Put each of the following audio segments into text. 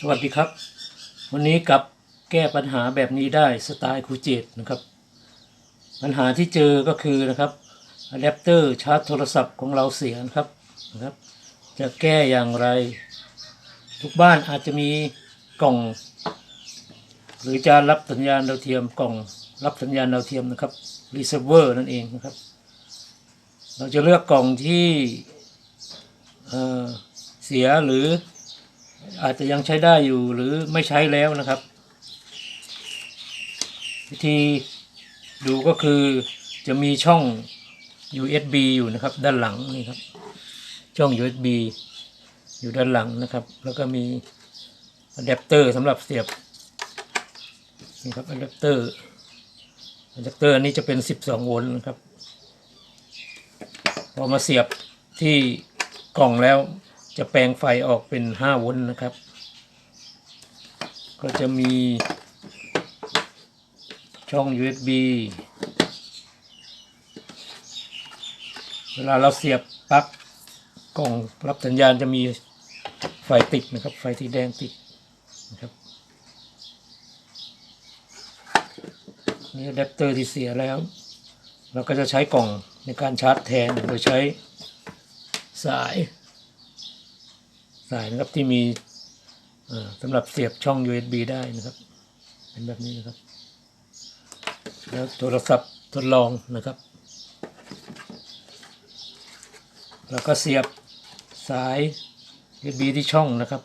สวัสดีครับ วันนี้กับแก้ปัญหาแบบนี้ได้สไตล์ครูเจตนะครับ ปัญหาที่เจอก็คือนะครับอะแดปเตอร์ชาร์จโทรศัพท์ของเราเสียนะครับนะครับ จะแก้อย่างไร ทุกบ้านอาจจะมีกล่อง หรือจานรับสัญญาณดาวเทียมกล่องรับสัญญาณดาวเทียมนะครับรีเซิร์ฟเวอร์นั่นเองนะครับ เราจะเลือกกล่องที่เเสียหรือ อาจจะยังใช้ได้อยู่หรือไม่ใช้แล้วนะครับ วิธีดูก็คือจะมีช่อง USB อยู่นะครับ ด้านหลังนี่ครับ ช่อง USB อยู่ด้านหลังนะครับ แล้วก็มีอะแดปเตอร์สำหรับเสียบนี่ครับอะแดปเตอร์อะแดปเตอร์อันนี้จะเป็น 12 โวลต์นะครับพอมาเสียบที่กล่องแล้ว จะแปลงไฟออกเป็น 5 โวลต์นะครับ ก็จะมีช่อง USB เวลาเราเสียบปลั๊กกล่องรับสัญญาณจะมีไฟติดนะครับ ไฟสีแดงติดนะครับนี่อะแดปเตอร์ที่เสียแล้ว เราก็จะใช้กล่องในการชาร์จแทนโดยใช้สาย สายนะครับที่มีสำหรับเสียบช่อง USB ได้นะครับ เป็นแบบนี้นะครับ แล้วโทรศัพท์ทดลองนะครับ แล้วก็เสียบสาย USB ที่ช่องนะครับ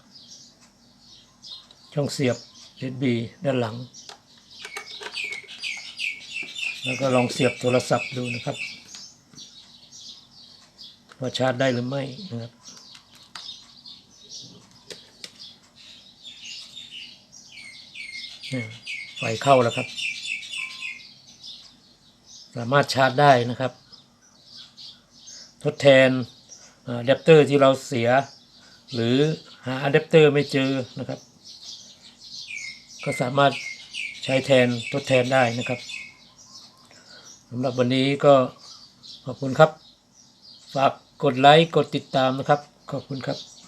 ช่องเสียบ USB ด้านหลัง แล้วก็ลองเสียบโทรศัพท์ดูนะครับ ว่าชาร์จได้หรือไม่นะครับ เนี่ย ไฟเข้าแล้วครับ สามารถชาร์จได้นะครับ ทดแทนอะแดปเตอร์ที่เราเสีย หรือหาอะแดปเตอร์ไม่เจอนะครับ ก็สามารถใช้แทนทดแทนได้นะครับสำหรับวันนี้ก็ขอบคุณครับ ฝากกดไลค์ กดติดตามนะครับ ขอบคุณครับ